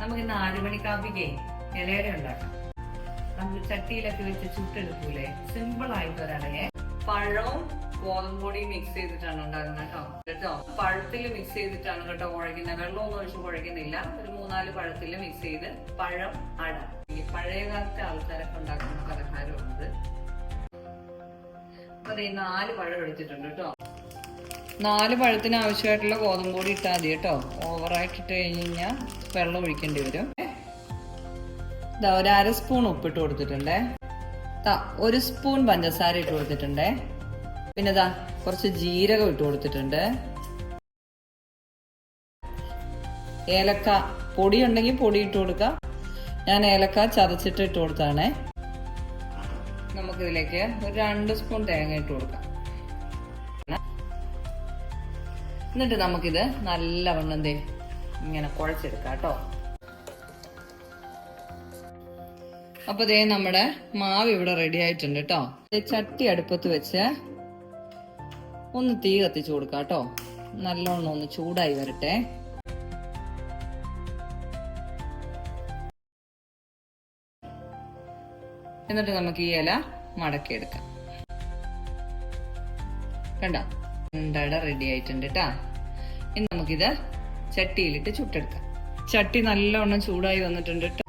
നമുക്ക് നാലുമണി മണി കാപ്പിക്ക് ഇലയട ഉണ്ടാക്കാം. നമ്മൾ ചട്ടിയിലൊക്കെ വെച്ച് ചുട്ടെടുക്കൂലേ? സിമ്പിൾ ആയിട്ട് ഒരടയെ പഴവും ഗോതമ്പ് പൊടിയും മിക്സ് ചെയ്തിട്ടാണ് ഉണ്ടാക്കുന്നത് കേട്ടോ. കേട്ടോ? പഴത്തിൽ മിക്സ് ചെയ്തിട്ടാണ് കേട്ടോ കുഴക്കുന്നത് വെള്ളമൊന്നും ഒഴിച്ച് കുഴക്കുന്നില്ല ഒരു മൂന്നാൽ പഴത്തിൽ മിക്സ് ചെയ്ത് പഴം അട. ഈ പഴയ കാലത്തെ ആൾക്കാരൊക്കെ ഉണ്ടാക്കുന്ന പലഹാരമുണ്ട് അപ്പൊ നാല് പഴം എടുത്തിട്ടുണ്ട് കേട്ടോ. നാല് പഴത്തിന് ആവശ്യമായിട്ടുള്ള ഗോതമ്പ് പൊടി ഇട്ടാൽ മതി കേട്ടോ. ഓവറായിട്ട് ഇട്ട് കഴിഞ്ഞ് കഴിഞ്ഞാൽ വെള്ളം ഒഴിക്കേണ്ടി വരും. ഇതാ ഒരു അര സ്പൂൺ ഉപ്പിട്ട് കൊടുത്തിട്ടുണ്ടേ. ഒരു സ്പൂൺ പഞ്ചസാര ഇട്ട് കൊടുത്തിട്ടുണ്ടേ. പിന്നെ ഇതാ കുറച്ച് ജീരകം ഇട്ട് കൊടുത്തിട്ടുണ്ട്. ഏലക്ക പൊടി ഉണ്ടെങ്കിൽ പൊടി ഇട്ട് കൊടുക്കാം. ഞാൻ ഏലക്ക ചതച്ചിട്ട് ഇട്ട് കൊടുത്താണേ നമുക്കിതിലേക്ക് ഒരു രണ്ട് സ്പൂൺ തേങ്ങ ഇട്ട് കൊടുക്കാം. എന്നിട്ട് നമുക്കിത് നല്ലവണ്ണം ദേ ഇങ്ങനെ കുഴച്ചെടുക്കാം കേട്ടോ. അപ്പൊ ദേ നമ്മുടെ മാവ് ഇവിടെ റെഡി ആയിട്ടുണ്ട് കേട്ടോ. ചട്ടി അടുപ്പത്ത് വെച്ച് ഒന്ന് തീ കത്തിച്ചു കൊടുക്കാം കേട്ടോ. നല്ലോണം ഒന്ന് ചൂടായി വരട്ടെ. എന്നിട്ട് നമുക്ക് ഈ ഇല മടക്കിയെടുക്കാം. കണ്ട? ഉണ്ടട റെഡി ആയിട്ടുണ്ട് കേട്ടാ ഇനി നമുക്കിത് ചട്ടിയിലിട്ട് ചുട്ടെടുക്കാം. ചട്ടി നല്ലവണ്ണം ചൂടായി വന്നിട്ടുണ്ട് കേട്ടോ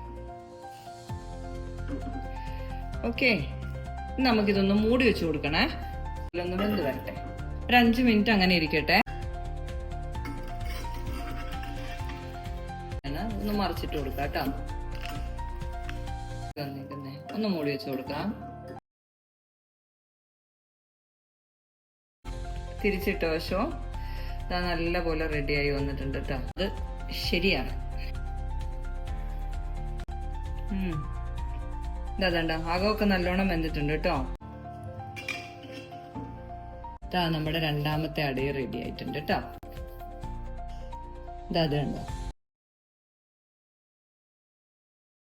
ഓക്കെ. നമുക്കിതൊന്ന് മൂടി വെച്ച് കൊടുക്കണേ. ഇതിലൊന്ന് വെന്ത് വരട്ടെ. ഒരു അഞ്ച് മിനിറ്റ് അങ്ങനെ ഇരിക്കട്ടെ. ഒന്ന് മറിച്ചിട്ട് കൊടുക്കാം കേട്ടോ ഒന്ന് മൂടി വെച്ച് കൊടുക്കാം. തിരിച്ചിട്ട വശവും ഇതാ നല്ല പോലെ റെഡിയായി വന്നിട്ടുണ്ട് കേട്ടോ അത് ശരിയാണ്. ഇതാണ്ട ആകമൊക്കെ നല്ലോണം വെന്തിട്ടുണ്ട് കേട്ടോ ഇതാ നമ്മുടെ രണ്ടാമത്തെ അടി റെഡി ആയിട്ടുണ്ട് കേട്ടോ ഇതാ അത് കണ്ടോ